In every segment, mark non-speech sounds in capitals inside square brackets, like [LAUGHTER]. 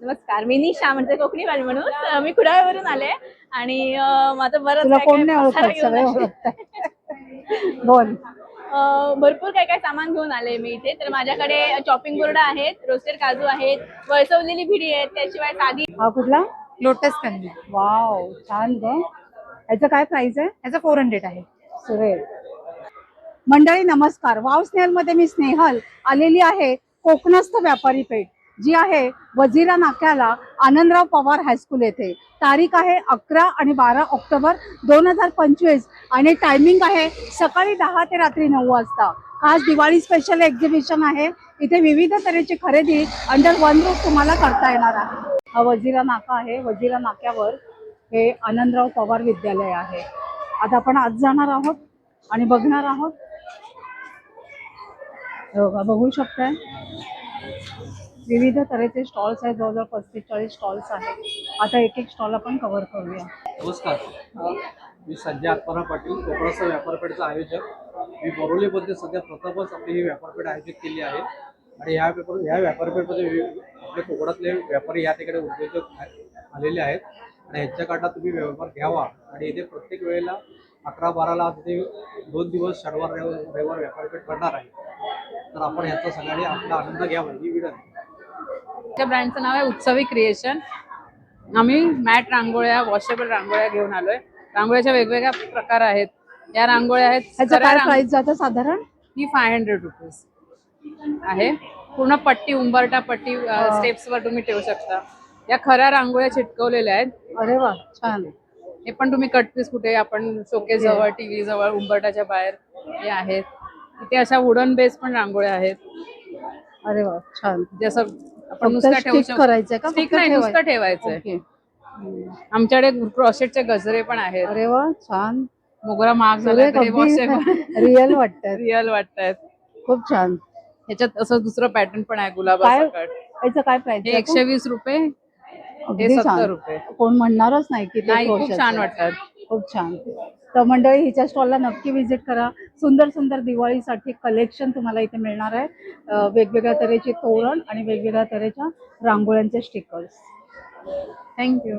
नमस्कार मी निशा म्हणजे कोकणी वाली म्हणून. मी कुडाळवरून आले आणि माझं बरंच. ओळखतात. बोल. भरपूर काय काय सामान घेऊन आले मी इथे. तर माझ्याकडे चॉपिंग बोर्ड आहेत रोस्टेड काजू आहेत वळसवलेली भिडी आहेत त्याशिवाय साधी हा कुठला? लोटस कंदी वाव छान ग. याचं काय प्राइस आहे? याचा फोर हंड्रेड आहे. सुरेल. मंडळी नमस्कार. वाव स्नेहलमध्ये मी स्नेहल आलेली आहे. कोकणस्थ व्यापारी पेठ जी आहे वजिरा नाक्याला आनंदराव पवार हायस्कूल येथे. तारीख आहे अकरा आणि बारा ऑक्टोबर दोन हजार पंचवीस आणि टायमिंग आहे सकाळी दहा ते रात्री नऊ वाजता. आज दिवाळी स्पेशल एक्झिबिशन आहे. इथे विविध तऱ्हेची खरेदी अंडर वन रूफ तुम्हाला करता येणार आहे. हा वजिरा नाका आहे. वजिरा नाक्यावर हे आनंदराव पवार विद्यालय आहे. आता आपण आज जाणार आहोत आणि बघणार आहोत हे बघा, बघू शकताय. विविध तऱ्हेचे स्टॉल्स आहेत जवळजवळ पस्तीस चाळीस स्टॉल्स आहेत. आता एक एक स्टॉल आपण कव्हर करूया. नमस्कार. मी संजय आत्मारा पाटील कोकणाचा व्यापारपेठचा आयोजक. मी बोरवलीमध्ये सध्या प्रथमच आपली ही व्यापारपेठ आयोजित केली आहे. आणि ह्या पेपर ह्या व्यापारपेठमध्ये आपले कोकणातले व्यापारी या ठिकाणी उद्योजक आलेले आहेत. आणि ह्यांच्याकडनं तुम्ही व्यापार घ्यावा. आणि इथे प्रत्येक वेळेला अकरा बाराला तिथे दोन दिवस शनिवार रविवार रविवार व्यापारपेठ करणार आहे. तर आपण ह्याचा सगळ्यांनी आपला आनंद घ्यावा. ही विनंती त्या ब्रँडचं नाव आहे उत्सवी क्रिएशन. आम्ही मॅट रांगोळ्या वॉशेबल रांगोळ्या घेऊन आलोय. रांगोळ्याच्या वेगवेगळ्या प्रकार आहेत. या रांगोळ्या आहेत ह्याचं खऱ्या काय रांग- प्राइस जातं साधारण? ही फाय हंड्रेड रुपीज आहे. पूर्ण पट्टी उंबरटा पट्टी स्टेप्स वर तुम्ही ठेवू शकता. या खऱ्या रांगोळ्या चिटकवलेल्या आहेत. अरे वा छान. हे पण तुम्ही कटपीस कुठे आपण शोकेस जवळ टीव्ही जवळ उंबरटाच्या बाहेर हे आहेत. इथे अशा वुडन बेस पण रांगोळ्या आहेत. अरे वा छान. जसं आपण फक्त नुसतं ठेवू stick करायचंय का? शकतो स्टिक फक्त नाही नुसतं ठेवायचं? ठेवायचंय. आमच्याकडे क्रॉशेटचे गजरे पण आहेत. अरे वा छान. मोगरा महाग झाला तरी वॉशेबल रिअल [LAUGHS] वाटतात. रिअल वाटतायत खूप छान. ह्याच्यात असं दुसरं पॅटर्न पण आहे काय? गुलाबाचं याचं काय प्राइस हे एकशे वीस रुपये. हे सत्तर रुपये. कोण म्हणणारच नाही की ते नाही खूप crochet छान आहे. वाटतात. खूप छान. तर मंडळी हिच्या स्टॉलला नक्की व्हिजिट करा. सुंदर सुंदर दिवाळीसाठी कलेक्शन तुम्हाला इथे मिळणार आहे. वेगवेगळ्या तऱ्हेचे तोरण आणि वेगवेगळ्या तऱ्हेच्या रांगोळ्यांचे स्टिकर्स थँक्यू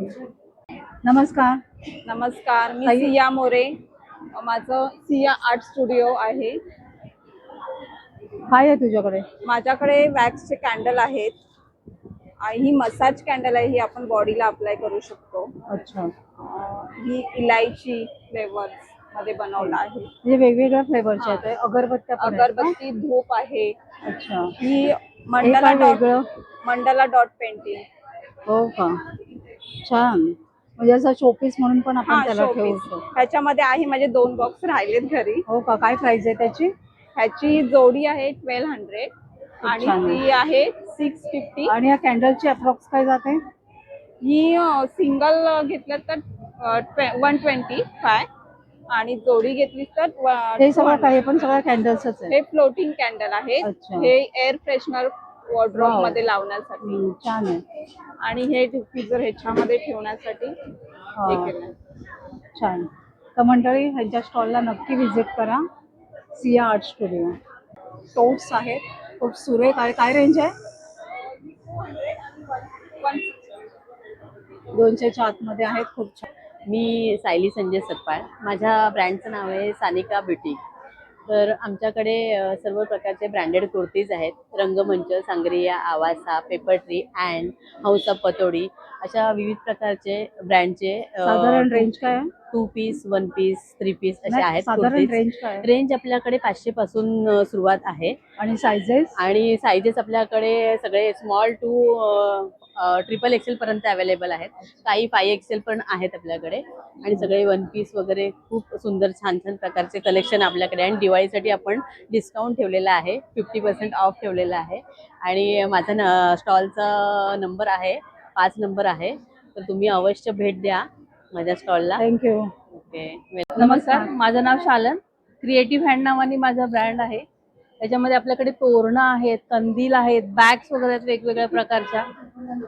नमस्कार. नमस्कार मी ताई. सिया मोरे. माझं सिया आर्ट स्टुडिओ आहे. काय आहे तुझ्याकडे. माझ्याकडे वॅक्सचे कॅन्डल आहेत. आणि ही मसाज कॅन्डल आहे ही आपण बॉडीला अप्लाय करू शकतो. अच्छा. अं, ही इलायची फ्लेवर्समध्ये बनवलं आहे. म्हणजे वेगवेगळ्या फ्लेवरचे आहेत. हे. अगरबत्त्या पण आहेत का? अगरबत्ती धूप आहे. अच्छा. ही मंडला काय डॉट वेगळं? Mandala dot painting. हो का? छान. म्हणजे असं शोपीस म्हणून पण आपण त्याला ठेवू शकतो. ह्याच्यामध्ये आहे माझे दोन बॉक्स राहिलेत घरी. हो का? काय प्राइस आहे त्याची? ह्याची जोडी आहे ट्वेल्व हंड्रेड आणि छान आहे. ती आहे सिक्स फिफ्टी आणि या कॅन्डलची अप्रॉक्स काय जाते? ही सिंगल घेतलं तर वन ट्वेंटी फाय आणि जोडी घेतली तर हे सगळं काय हे पण सगळं कॅन्डल्सच आहे. हे फ्लोटिंग कॅन्डल आहे. हे एअर फ्रेशनर वॉर्ड्रॉप. मध्ये लावण्यासाठी. छान आहे. आणि हे डिफ्युजर ह्याच्यामध्ये ठेवण्यासाठी हे. छान. तर मंडळी ह्यांच्या स्टॉलला नक्की व्हिजिट करा. सिया आर्ट स्टुडिओ टोट्स आहेत. खूप सुरेख आहे. काय रेंज आहे? दोनशेच्या आतमध्ये आहेत खूप छान. मी सायली संजय सतपाळ. माझ्या ब्रँडचं नाव आहे सानिका ब्युटी तर आमच्याकडे सर्व प्रकारचे ब्रँडेड कुर्तीज आहेत. Rangmanch Sangria Avaasa paper tree and house of Pataudi अशा विविध प्रकारचे ब्रँडचे साधारण रेंज काय आहे? Two piece one piece three piece असे नाही, आहेत साधारण कुर्तीज. रेंज काय आहे? रेंज आपल्याकडे पाचशे पासून अ, सुरुवात आहे. आणि सायझेस आणि साईजेस आपल्याकडे सगळे स्मॉल टू ट्रिपल एक्सेल पर्यंत अवेलेबल आहेत. काही फाय एक्सेल पण आहेत आपल्याकडे. आणि सगळे वन पीस वगैरे खूप सुंदर छान छान प्रकारचे कलेक्शन आपल्याकडे आहे. आणि दिवाळीसाठी आपण डिस्काउंट ठेवलेला आहे. फिफ्टी पर्सेंट ऑफ ठेवलेला आहे. आणि माझा न स्टॉलचा नंबर आहे. पाच नंबर आहे. तर तुम्ही अवश्य भेट द्या. माझ्या स्टॉलला थँक्यू ओके नमस्कार. माझं नाव शालन. क्रिएटिव्ह हँड नावाने माझा ब्रँड आहे. त्याच्यामध्ये आपल्याकडे तोरणं आहेत कंदील आहेत बॅग्स वगैरे आहेत वेगवेगळ्या प्रकारच्या.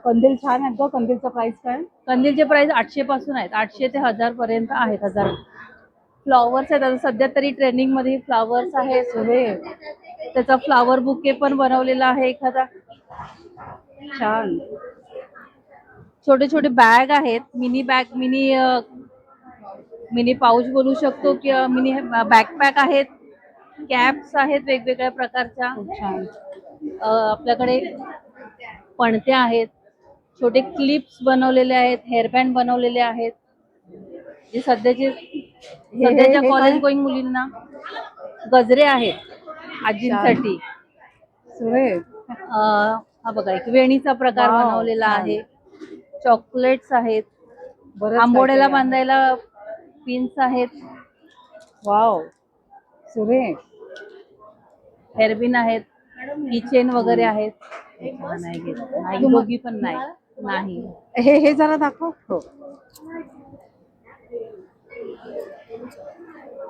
कंदील छान आहेत ग. कंदीलचा प्राइस काय? कंदीलचे प्राइस आठशे पासून आहेत. आठशे ते हजार पर्यंत आहेत हजार. फ्लॉवर्स आहेत. आता सध्या तरी ट्रेंडिंगमध्ये फ्लॉवर्स आहेत. त्याचा फ्लावर बुके पण बनवलेला आहे. एखादा. छान. छोटे छोटे बॅग आहेत mini bag mini mini pouch बोलू शकतो किंवा मिनी बॅकपॅक आहेत. कॅप्स आहेत वेगवेगळ्या प्रकारच्या. आपल्याकडे पणत्या आहेत. छोटे क्लिप्स बनवलेले आहेत हेअरबँड बनवलेले आहेत. जे सध्याचे सध्याच्या कॉलेज? गोईंग मुलींना गजरे आहेत आजींसाठी. हा बघा एक वेणीचा प्रकार बनवलेला. आहे. चॉकलेट्स आहेत आंबोड्याला. बांधायला पिन्स आहेत. वाव. सुरेख हेअरबिन आहेत किचेन वगैरे आहेत. नाही घेत. नाही दोघी पण नाही. नाही. हे हे जरा दाखव. हो.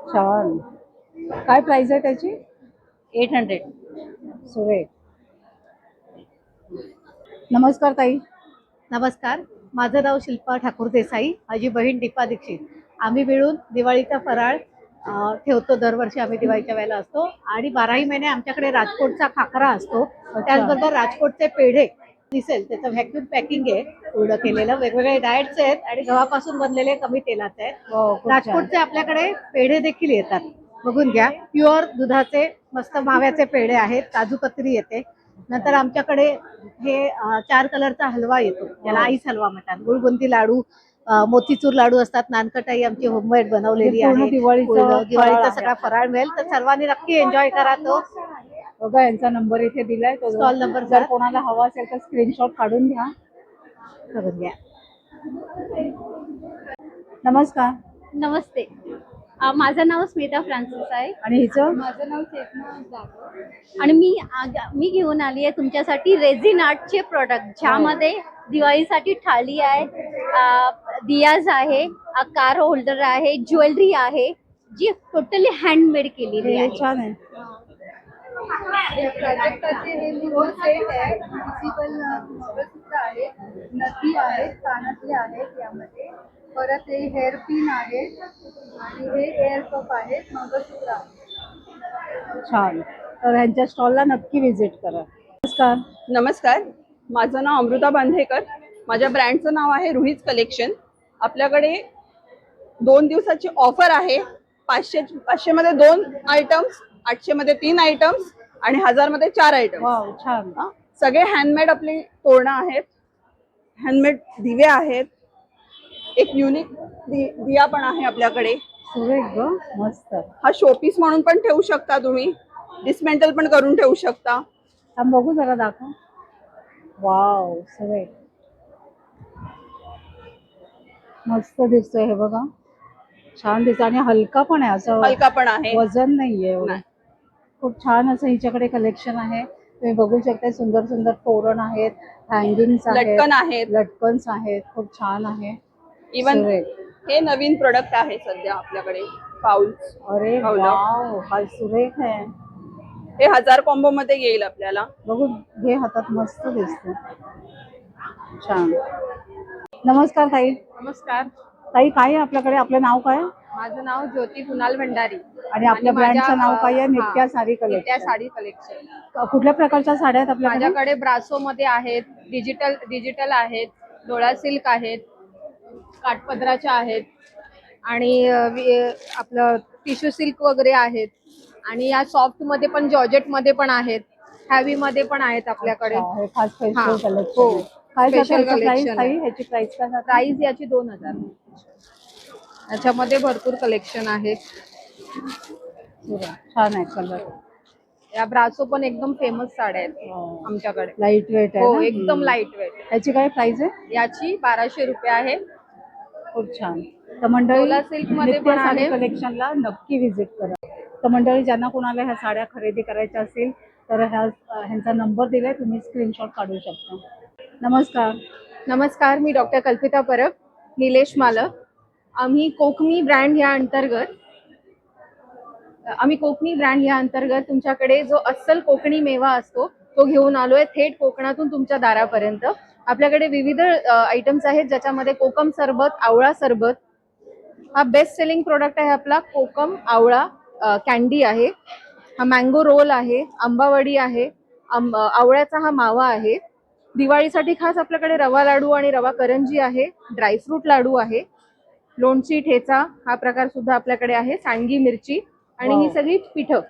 छान. काय प्राइस आहे त्याची? एट हंड्रेड सुरेख नमस्कार ताई. नमस्कार माझं नाव शिल्पा ठाकूर देसाई माझी बहीण दीपा दीक्षित. आम्ही मिळून दिवाळीचा फराळ ठेवतो दरवर्षी आम्ही दिवाळीच्या वेळेला असतो. आणि बाराही महिने आमच्याकडे राजकोटचा खाकरा असतो. त्याचबरोबर राजकोटचे पेढे दिसेल त्याचं व्हॅक्युम पॅकिंग आहे पूर्ण केलेलं. वेगवेगळे डाएट्स आहेत आणि गव्हापासून बनलेले कमी तेलाचे आहेत. हो. राजकोटचे आपल्याकडे पेढे देखील येतात. बघून घ्या. प्युअर दुधाचे मस्त माव्याचे पेढे आहेत. काजू कतरी येते. नंतर आमच्याकडे हे चार कलरचा हलवा येतो. त्याला आईस हलवा म्हणतात. गुळबुंदी लाडू मोतीचूर लाडू असतात. नानकटाई आमची होममेड बनवलेली आहे. दिवाळीचं दिवाळीचा. सगळा फराळ मिळेल. तर सर्वांनी नक्की एन्जॉय करा तो. बघा यांचा नंबर इथे दिलाय. तो Stall number जर. कोणाला हवा असेल तर स्क्रीनशॉट काढून घ्या. करून घ्या. नमस्कार. नमस्ते. माझं नाव स्मिता फ्रान्सिस आहे. आणि हिचं? माझं नाव चेतना आणि मी आग- मी घेऊन आली आहे तुमच्यासाठी रेझिन आर्टचे प्रोडक्ट ज्यामध्ये दिवाळीसाठी थाळी आहे अ, दियाज आहे कार होल्डर आहे ज्वेलरी आहे जी टोटली हँडमेड केलेली हे आहे. छान आहे. प्राजक्ताचे हे सेट आहे मंगळसूत्र आहे नथी आहेत कानातले आहेत यामध्ये. परत हे हेअर पिन आहेत आणि हे एअर कप आहेत मंगळसूत्र आहे. छान. तर ह्यांच्या स्टॉलला नक्की व्हिजिट करा. नमस्कार. नमस्कार. माझं नाव अमृता बांधेकर. माझ्या ब्रँडचं नाव आहे रुहीज कलेक्शन. आपल्याकडे दोन दिवसाची ऑफर आहे. पाचशे पाचशेमध्ये दोन आयटम्स आठशेमध्ये तीन आयटम्स आणि हजारमध्ये चार आयटम्स वाव छान. सगळे हँडमेड आपली तोरणं आहेत. हँडमेड दिवे आहेत. एक युनिक दिया पण आहे आपल्याकडे. सुरेख ग मस्त. हा शोपीस म्हणून पण ठेवू शकता तुम्ही. डिसमेंटल पण करून ठेवू शकता. थांब बघू जरा दाखव. वाव सुरेख. मस्त दिसतोय हे बघा. छान दिसत आणि हलका पण आहे असं हलका पण आहे. वजन नाहीये एवढं. नाही. खूप छान असं हिच्याकडे कलेक्शन आहे. तुम्ही बघू शकता सुंदर सुंदर तोरण आहेत हँगिंग्स आहेत लटकन आहेत. लटकन्स आहेत खूप छान आहे. इवन. हे नवीन प्रोडक्ट आहे सध्या आपल्याकडे पाऊल्स अरे हो. वाव हा सुरेख आहे. हे हजार कॉम्बो मध्ये येईल आपल्याला. बघू घे हातात मस्त दिसते छान. नमस्कार ताई. नमस्कार. ताई काय आहे आपल्याकडे? आपलं नाव काय? आहे? माझं नाव ज्योती कुणाल भंडारी. आणि आपल्या माझ्या, ब्रँडचं नाव काय आहे? अ, नित्या हा, साडी नित्या कलेक्शन साडी कलेक्शन कुठल्या प्रकारच्या साड्या आहेत आपल्याकडे? माझ्याकडे ब्रासो मध्ये आहेत डिजिटल डिजिटल आहेत डोळा सिल्क आहेत काठपदराच्या आहेत आणि आपलं टिश्यू सिल्क वगैरे आहेत आणि या सॉफ्टमध्ये पण जॉर्जेटमध्ये पण आहेत हॅवी मध्ये पण आहेत आपल्याकडे हे स्पेशल. कलेक्शन प्राइस आहे. ह्याची याची दोन हजार याच्यामध्ये भरपूर कलेक्शन आहेत सुरेख. छान आहे कलर या ब्रासो पण एकदम फेमस साड्या आहेत हो. आमच्याकडे लाइट वेट आहे हो ना? एकदम. लाइट वेट ह्याची काय प्राइस आहे याची बाराशे रुपये आहे खूप छान. तर मंडळी. कलेक्शनला नक्की व्हिजिट करा. तर मंडळी ज्यांना कोणाला ह्या साड्या खरेदी करायच्या असेल तर ह्या ह्यांचा नंबर दिलाय तुम्ही स्क्रीनशॉट काढू शकता. नमस्कार. नमस्कार मी डॉक्टर कल्पिता परब निलेश मालक. आम्ही कोकणी ब्रँड या अंतर्गत आम्ही कोकणी ब्रँड या अंतर्गत तुमच्याकडे जो अस्सल कोकणी मेवा असतो तो घेऊन आलोय थेट कोकणातून तुमच्या दारापर्यंत. आपल्याकडे विविध आयटम्स आहेत ज्याच्यामध्ये कोकम सरबत आवळा सरबत. हा बेस्ट सेलिंग प्रोडक्ट आहे आपला कोकम आवळा कॅन्डी आहे. हा मँगो रोल आहे आंबावडी आहे आंब- आवळ्याचा हा मावा आहे. दिवाळीसाठी खास आपल्याकडे रवा लाडू आणि रवा करंजी आहे ड्रायफ्रूट लाडू आहे. लोणची ठेचा हा प्रकार सुद्धा आपल्याकडे आहे सांडगी मिरची आणि ही. सगळी पिठं.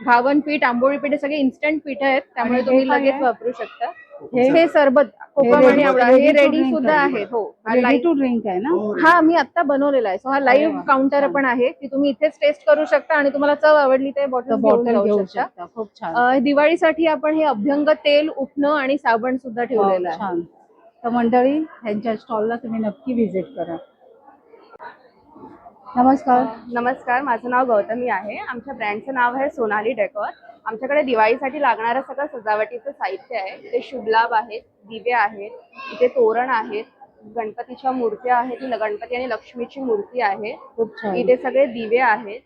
घावन पीठ आंबोळी पीठ सगळे इन्स्टंट पीठ आहेत त्यामुळे तुम्ही लगेच? वापरू शकता. हे हे सरबत कोकम आणि आवळा हे रेडी सुद्धा आहे. आहेत हो. हा टू ड्रिंक आहे ना? हा मी आता बनवलेला आहे. सो हा लाईव्ह काउंटर. पण आहे की तुम्ही इथेच टेस्ट करू शकता आणि तुम्हाला चव आवडली तर बॉटल बॉटल घेऊ शकता. खूप छान. दिवाळीसाठी आपण हे अभ्यंग तेल उठणं आणि साबण सुद्धा ठेवलेलं वाव, आहे तर मंडळी ह्यांच्या स्टॉलला तुम्ही नक्की व्हिजिट करा. नमस्कार. नमस्कार माझं नाव गौतमी आहे. आमच्या ब्रँडचं नाव आहे सोनाली डेकोर. आमच्याकडे दिवाळीसाठी लागणारं सगळं सजावटीचं साहित्य आहे. इथे शुभलाभ आहेत दिवे आहेत इथे तोरण आहेत गणपतीच्या मूर्त्या आहेत गणपती आणि लक्ष्मीची मूर्ती आहे. इथे सगळे दिवे आहेत.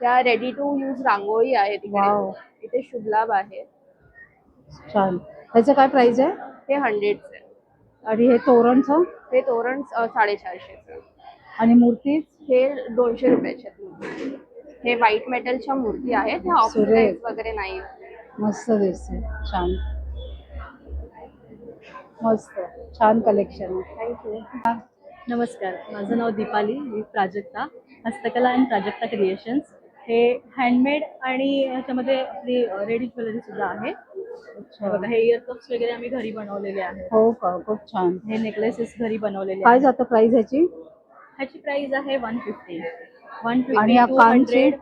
त्या रेडी टू यूज रांगोळी आहेत. इकडे. इथे शुभलाभ आहे छान. ह्याचं काय प्राइस आहे? हे हंड्रेडचे आणि हे तोरणचं? हे तोरण साडेचारशेचं. आणि मूर्ती हे दोनशे रुपयाचे आहेत. हे व्हाईट मेटलच्या मूर्ती आहेत ह्या सुरेख. ऑक्सिडाईज वगैरे नाही. मस्त दिसते छान. मस्त. छान कलेक्शन आहे. थँक्यू नमस्कार. माझं नाव दीपाली मी प्राजक्ता हस्तकला अँड प्राजक्ता क्रिएशन्स हे हँडमेड आणि ह्याच्यामध्ये आपली रेडी ज्वेलरी सुद्धा आहे. हे बघा हे इयर कप्स वगैरे आम्ही घरी बनवलेले आहेत. हो का? खूप छान. हे नेकलेसेस घरी बनवलेले काय आहेत. जातं प्राइस ह्याची? ह्याची प्राइस आहे वन फिफ्टी वन आणि या कानचे? हंड्रेड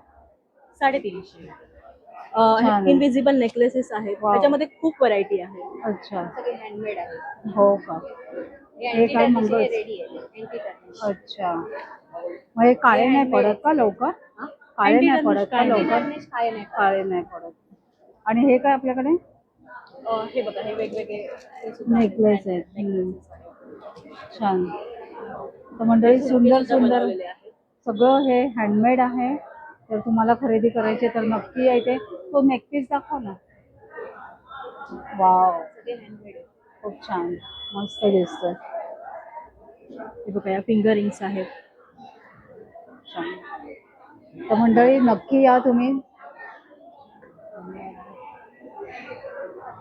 साडेतीनशे छान आहे. इनविजिबल नेकलेसेस आहेत. त्याच्यामध्ये खूप व्हरायटी आहे. अच्छा. सगळे हँडमेड आहे हो का? हे काय मंगळ रेडी आहे? anti-tarnish. अच्छा. मग हे काळे नाही पडत का लवकर? काळे नाही पडत का लवकर? काय नाही काळे नाही पडत. आणि हे काय आपल्याकडे? अं, हे बघा हे वेगवेगळे हे सुद्धा आहेत. नेकलेस आहेत. हम्म. छान. तर मंडळी सुंदर सुंदर. बनवलेले आहेत. सगळं हे हँडमेड आहे. तर तुम्हाला खरेदी करायचे तर नक्की या इथे. तो नेकपीस दाखव ना. वाव खूप छान. मस्त दिसतोय. हे बघा या फिंगर रिंग्स आहेत. छान. तर मंडळी नक्की या तुम्ही.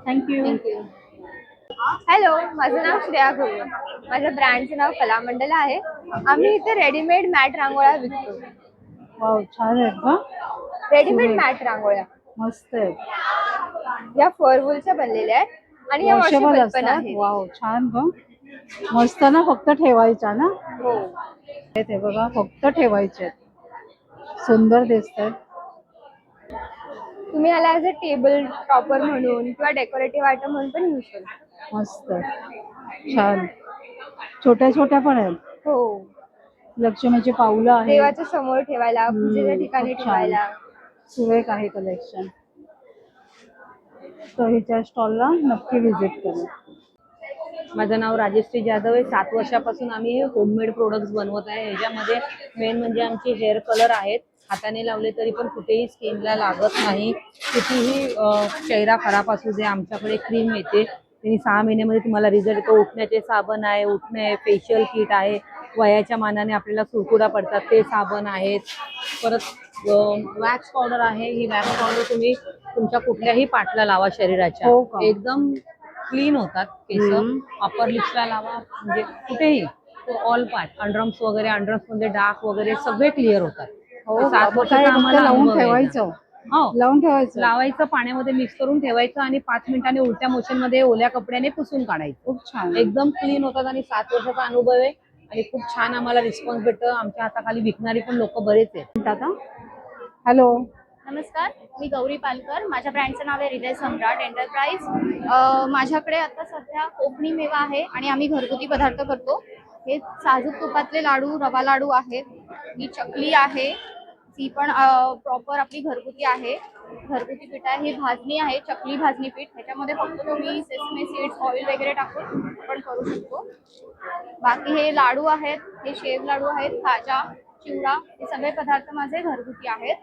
थँक्यू हॅलो माझं नाव श्रेया घोळे माझ्या ब्रँडचं नाव कलामंडल आहे. आम्ही इथे रेडीमेड मॅट रांगोळ्या विकतो. वाव छान आहेत रेडीमेड मॅट रांगोळ्या. मस्त आहेत. या फरवूलच्या बनलेल्या आहेत आणि या वॉशेबल वॉशेबल पण असतात? आहेत. वाव छान मस्त ना फक्त ठेवायच्या ना? हो. हे ते बघा फक्त ठेवायचे आहेत. सुंदर दिसतात तुम्ही याला ऍज अ टेबल टॉपर म्हणून किंवा डेकोरेटिव्ह आयटम म्हणून पण यूज शकता. मस्त. छान. छोट्या छोट्या पण आहेत. हो. लक्ष्मीची पावलं आहेत. देवाच्या समोर ठेवायला हम्म, पूजेच्या ठिकाणी खूप छान. ठेवायला. सुरेख आहे कलेक्शन तर हिच्या स्टॉलला नक्की व्हिजिट करू. माझं नाव राजश्री जाधव आहे. सात वर्षापासून आम्ही होममेड प्रोडक्ट्स बनवत आहे. ह्याच्यामध्ये मेन म्हणजे आमचे हेअर कलर आहेत. हाताने लावले तरी पण कुठेही स्किनला लागत नाही. कितीही अं, चेहरा खराब असू दे आमच्याकडे क्रीम येते. त्यांनी सहा महिन्यामध्ये तुम्हाला रिझल्ट येतो उठण्याचे साबण आहे उठणे फेशियल किट आहे वयाच्या मानाने आपल्याला सुरकुडा पडतात ते साबण आहेत. परत वॅक्स पावडर आहे ही वॅक्स पावडर तुम्ही तुमच्या कुठल्याही पाठला लावा शरीराच्या. हो का? एकदम क्लीन होतात केस. हम्म. अपर लिप्सला लावा म्हणजे कुठेही. ऑल पार्ट अंडरम्स वगैरे अंडरम्समध्ये डार्क वगैरे सगळे क्लिअर होतात. हो तर सात मग वर्षाचा काय फक्त आम्हाला लावून अनुभव आहे ठेवायचं. याचा. लावून ठेवायचं. लावायचं पाण्यामध्ये मिक्स करून ठेवायचं आणि पाच मिनिटांनी उलट्या मोशनमध्ये ओल्या कपड्याने पुसून काढायचं. खूप छान. एकदम क्लीन होतात आणि सात वर्षाचा अनुभव आहे आणि खूप छान आम्हाला रिस्पॉन्स भेटतं. आमच्या हाताखाली विकणारी पण लोक बरेच आहेत. आता हॅलो नमस्कार मी गौरी पालकर. माझ्या ब्रँडचं नाव आहे हृदय सम्राट एंटरप्राइज अं, माझ्याकडे आता सध्या कोकणी मेवा आहे आणि आम्ही घरगुती पदार्थ करतो. हे साजूक तुपातले लाडू रवा लाडू आहेत. ही चकली आहे. ती पण प्रॉपर आपली घरगुती आहे. घरगुती पीठ आहे ही भाजणी आहे चकली भाजणी पीठ. ह्याच्यामध्ये फक्त तुम्ही सेसमे सीड्स ऑइल वगैरे टाकून आपण करू शकतो. बाकी हे लाडू आहेत हे शेव लाडू आहेत खाजा चिवडा हे सगळे पदार्थ माझे घरगुती आहेत.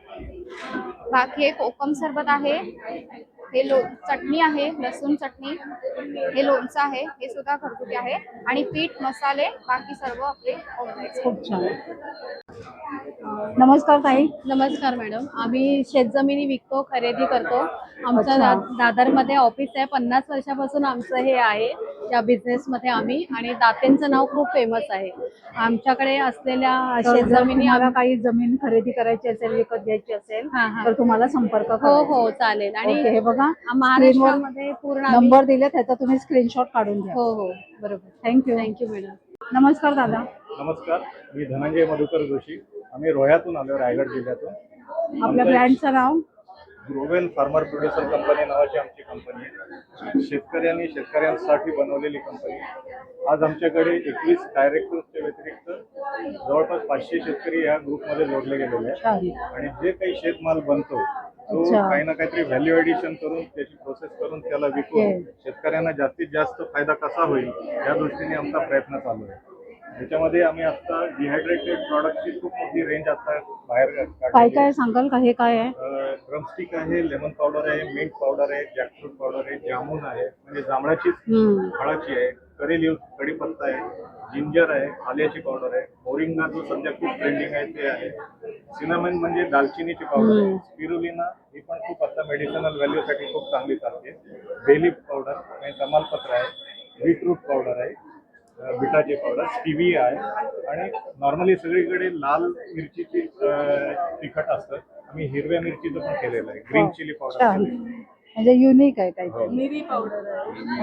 बाकी हे कोकम सरबत आहे. हे लो चटणी आहे लसूण चटणी हे लोणचं आहे हे सुद्धा घरगुती आहे. आणि पीठ मसाले बाकी सर्व आपले. खूप छान. नमस्कार ताई. नमस्कार मॅडम. आम्ही शेतजमिनी विकतो खरेदी करतो. आमचं अच्छा. दा- दादरमध्ये ऑफिस आहे. पन्नास वर्षापासून आमचं हे आहे. या बिझनेसमध्ये आम्ही. आणि दातेंचं नाव खूप फेमस आहे. आमच्याकडे असलेल्या शेतजमिनी तुम्हाला आम- काही जमीन खरेदी करायची असेल विकत घ्यायची असेल. तर तुम्हाला संपर्क हो. हो चालेल. आणि हे बघा. महाराष्ट्रामध्ये पूर्ण आम्ही- नंबर दिले त्याचा तुम्ही स्क्रीनशॉट काढून घ्या. हो हो. बरोबर. थँक्यू थँक्यू मॅडम नमस्कार दादा. नमस्कार. मी धनंजय मधुकर जोशी. आम्ही रोह्यातून आलो रायगड जिल्ह्यातून. आपल्या ब्रँडचं नाव? ग्रोवेल फार्मर प्रोड्युसर कंपनी नावाची आमची कंपनी आहे. शेतकऱ्यांनी शेतकऱ्यांसाठी बनवलेली कंपनी आज आमच्याकडे एकवीस डायरेक्टर्सच्या व्यतिरिक्त जवळपास पाचशे शेतकरी या ग्रुपमध्ये जोडले गेलेले आहेत. छान. आणि जे काही शेतमाल बनतो तो. काही ना काहीतरी व्हॅल्यू ऍडिशन करून त्याची प्रोसेस करून त्याला विकून. शेतकऱ्यांना जास्तीत जास्त फायदा कसा होईल या दृष्टीने आमचा प्रयत्न चालू आहे त्याच्यामध्ये आम्ही आता डिहायड्रेटेड प्रॉडक्टची खूप मोठी रेंज आता बाहेर काय काय. सांगाल का हे काय आहे ड्रमस्टिक आहे लेमन पावडर आहे मिंट पावडर आहे जॅकफ्रूट पावडर आहे जामून आहे म्हणजे जांभळाची. फळाची आहे करी लिव्ह कढीपत्ता आहे जिंजर आहे आल्याची पावडर आहे. मोरिंगा जो सध्या खूप ट्रेंडिंग आहे ते आहे. सिनामन म्हणजे दालचिनीची पावडर आहे. स्पिरुलिना ही पण खूप आता मेडिसिनल व्हॅल्यूसाठी खूप चांगली चालते. बेलीफ पावडर आणि तमालपत्र आहे. बीटरूट पावडर आहे. बिटाची पावडर स्टिविया आहे. आणि नॉर्मली सगळीकडे लाल मिरचीची तिखट असतं. आम्ही हिरव्या मिरचीचं पण केलेलं आहे. ग्रीन चिली पावडर आहे. म्हणजे युनिक आहे काही हो.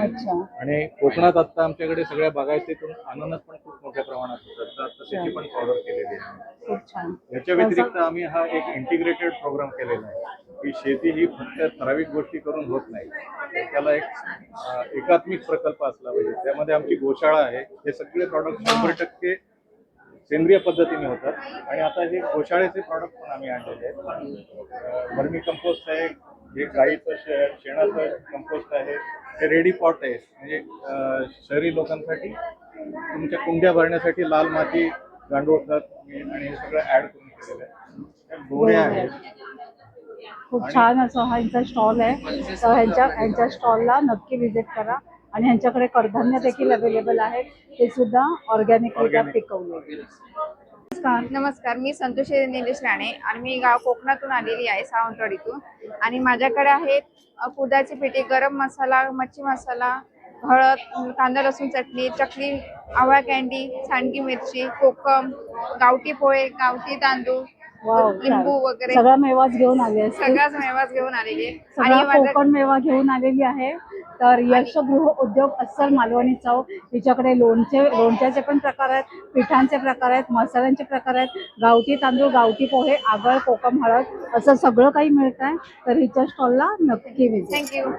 अच्छा. आणि कोकणात आता आमच्याकडे सगळ्या बागायतीतून अननस पण खूप मोठ्या प्रमाणात होतात. तर आता त्याची पण पावडर केलेली आहे. खूप छान. याच्या व्यतिरिक्त आम्ही हा एक इंटिग्रेटेड प्रोग्राम केलेला आहे की शेती ही फक्त ठराविक गोष्टी करून होत नाही. तर त्याला एक अं, एकात्मिक प्रकल्प असला पाहिजे. त्यामध्ये आमची गोशाळा आहे. हे सगळे प्रॉडक्ट शंभर टक्के सेंद्रिय पद्धतीने होतात. आणि आता हे गोशाळेचे प्रॉडक्ट पण आम्ही आणलेले आहेत. वर्मी कंपोस्ट आहे हे गाईचं शे शेणाचं कंपोस्ट आहे हे रेडी पॉट आहे. म्हणजे शहरी लोकांसाठी तुमच्या कुंड्या भरण्यासाठी लाल माती गांडूळ खत आणि हे सगळं ऍड करून केलेलं आहे. हे गोऱ्या आहेत. खूप छान असं हा यांचा स्टॉल आहे. तर ह्यांच्या ह्यांच्या स्टॉलला नक्की विजिट करा. आणि ह्यांच्याकडे कडधान्य देखील अवेलेबल आहे ते सुद्धा Organic. पिकवले नमस्कार. नमस्कार मी संतोषी निलेश राणे आणि मी गाव कोकणातून आलेली आहे सावंतवाडीतून. आणि माझ्याकडे आहेत कुदाची कुर्दाची पेटी गरम मसाला मच्छी मसाला हळद कांदा लसूण चटणी चकली आवळा कॅन्डी सांडगी मिरची कोकम गावठी पोहे गावठी तांदूळ [LAUGHS] लिंबू वगैरे. सगळा मेवाच घेऊन आले सगळाच मेवाच घेऊन आलेली आहे. सगळा आणि माझ्या कोकण मेवा घेऊन आलेली आहे. तर यश गृह उद्योग अस्सल मालवणी चव हिच्याकडे लोणचे लोणच्याचे पण प्रकार आहेत पिठांचे प्रकार आहेत मसाल्यांचे प्रकार आहेत. गावठी तांदूळ गावठी पोहे आगळ कोकम हळद असं सगळं काही मिळत आहे तर हिच्या स्टॉलला नक्की विजिट थँक्यू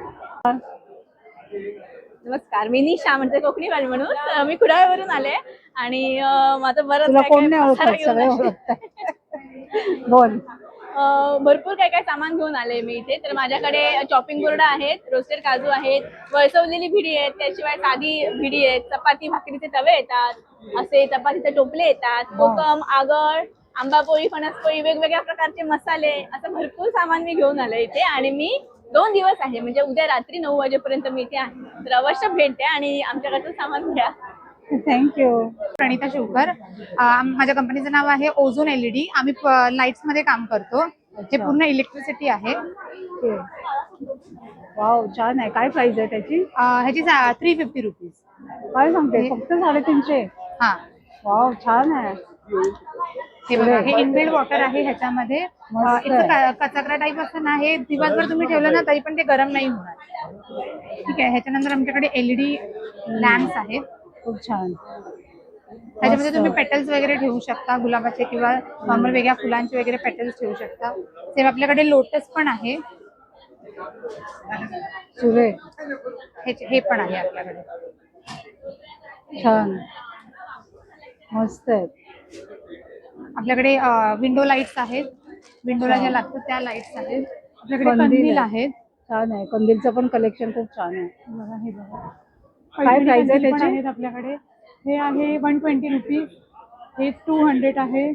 नमस्कार. मी निशा म्हणते कोकणी वाली म्हणून. मी कुडाळवरून आले आणि अं, माझं बरंच तुला काय कोण काय नाही पसारा ओळखत घेऊन सगळे आले. ओळखतात बोल. अं, भरपूर काय काय सामान घेऊन आले मी इथे. तर माझ्याकडे चॉपिंग बोर्ड आहेत रोस्टेड काजू आहेत वळसवलेली भिडी आहेत त्याशिवाय साधी भिडी आहेत चपाती भाकरीचे तवे येतात असे चपातीचे टोपले येतात कोकम आगळ आंबापोळी फणसपोळी वेगवेगळ्या प्रकारचे मसाले असं भरपूर सामान मी घेऊन आले इथे. आणि मी दोन दिवस आहे म्हणजे उद्या रात्री नऊ वाजेपर्यंत मी इथे आहे. तर अवश्य भेट द्या आणि आमच्याकडचं सामान घ्या. Thank you Pranita Shivkar. माझ्या कंपनीचं नाव आहे ओझोन एलईडी आम्ही लाईट्समध्ये काम करतो. हे पूर्ण इलेक्ट्रिसिटी आहे. वाव छान आहे. काय प्राइस आहे त्याची? ह्याची थ्री फिफ्टी रुपीज काय सांगते? फक्त साडेतीनशे. हा. वाव छान आहे. हे बघा हे इनबिल्ड वॉटर आहे ह्याच्यामध्ये. इथं कचकरा टाईप असतं ना हे दिवसभर तुम्ही ठेवलं ना तरी पण ते गरम नाही होणार. ठीक आहे. ह्याच्यानंतर आमच्याकडे एलईडी लॅम्प्स आहेत. खूप छान. त्याच्यामध्ये तुम्ही पेटल्स वगैरे ठेवू शकता गुलाबाचे किंवा नॉर्मल वेगळ्या फुलांचे वगैरे पेटल्स ठेवू शकता. सेम आपल्याकडे लोटस पण आहे. हे पण आहे आपल्याकडे. छान. मस्त आहे. आपल्याकडे विंडो लाईट्स आहेत. विंडोला ज्या लागतात त्या लाईट्स आहेत. आपल्याकडे कंदील कंदील आहे. आहेत. छान आहे. कंदीलचं पण कलेक्शन खूप छान आहे. बघा हे बघा. काय प्राइस आहे त्याची आहेत आपल्याकडे. हे आहे वन ट्वेंटी रुपीज हे टू हंड्रेड आहे.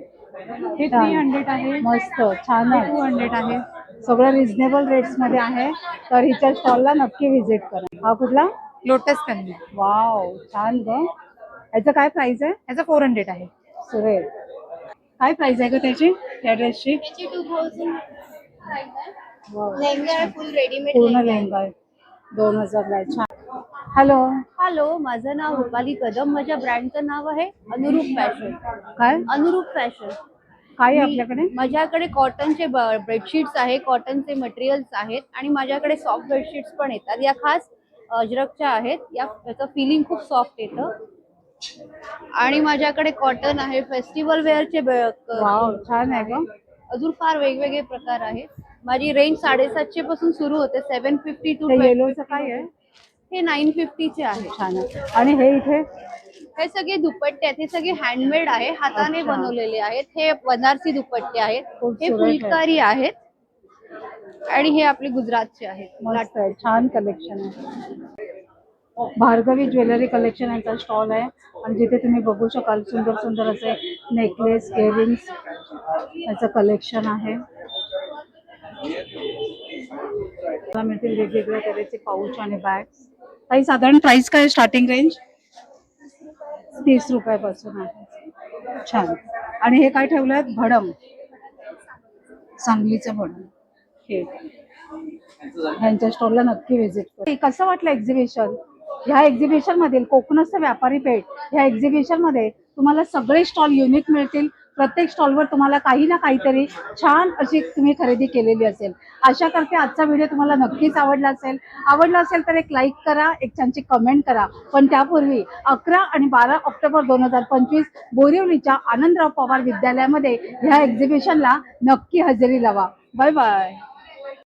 हे थ्री हंड्रेड आहे. मस्त. छान हे आहे टू हंड्रेड आहे. सगळं रिझनेबल रेट्समध्ये आहे. तर हिच्या स्टॉलला नक्की व्हिजिट करा. हा कुठला? लोटस कन्या. वाव छान ग. याचं काय प्राइस आहे? याचा फोर हंड्रेड आहे. सुरेल. काय प्राइस आहे ग त्याची? त्या ड्रेसची पूर्ण लेहंगा आहे. दोन हजारला. छान हॅलो हॅलो माझं नाव रुपाली कदम. माझ्या ब्रँडचं नाव आहे अनुरूप फॅशन काय? अनुरूप फॅशन काय आपल्याकडे? माझ्याकडे कॉटनचे बेडशीट्स आहे कॉटनचे मटेरियल्स आहेत आणि माझ्याकडे सॉफ्ट बेडशीट्स पण येतात. या खास अजरकच्या आहेत. या याचं फिलिंग खूप सॉफ्ट येतं. आणि माझ्याकडे कॉटन आहे. फेस्टिवल वेअरचे वाव छान आहे अजून फार वेगवेगळे प्रकार आहेत. माझी रेंज साडेसातशे पासून सुरू होते सेवन फिफ्टी टू येलोचं काय आहे? हे नाईन फिफ्टीचे आहे. छान आणि हे इथे? हे सगळे दुपट्टे आहेत. हे सगळे हँडमेड आहे हाताने अच्छा. बनवलेले आहेत. हे बनारसी दुपट्टे आहेत. खूप हे सुरेख आहे. फुलकारी आहेत. आणि हे आपले गुजरातचे आहेत. मस्त आहे. छान कलेक्शन आहे. भार्गवी ज्वेलरी कलेक्शन यांचा स्टॉल आहे. आणि जिथे तुम्ही बघू शकाल सुंदर सुंदर असे नेकलेस इयरिंग्स याचं कलेक्शन आहे. मिळतील वेगवेगळ्या तऱ्हेचे पाऊच आणि बॅग्स काही साधारण प्राइस काय स्टार्टिंग रेंज तीस रुपयापासून आहे. छान. आणि हे काय ठेवलंय? भडम. सांगलीचं भडम. हे. ह्यांच्या स्टॉलला नक्की व्हिजिट कर. कसं वाटलं एक्झिबिशन ह्या एक्झिबिशन मधील कोकणस्थ व्यापारी पेठ ह्या एक्झिबिशनमध्ये तुम्हाला सगळे स्टॉल युनिक मिळतील प्रत्येक स्टॉलवर तुम्हाला काही ना काहीतरी छान अशी तुम्ही खरेदी केलेली असेल. आशा करते आजचा व्हिडिओ तुम्हाला नक्कीच आवडला असेल. आवडला असेल तर एक लाईक करा एक छानची कमेंट करा. पण त्यापूर्वी अकरा आणि बारा ऑक्टोबर दोन हजार पंचवीस बोरिवलीच्या आनंदराव पवार विद्यालयामध्ये ह्या एक्झिबिशनला नक्की हजेरी लावा. Bye bye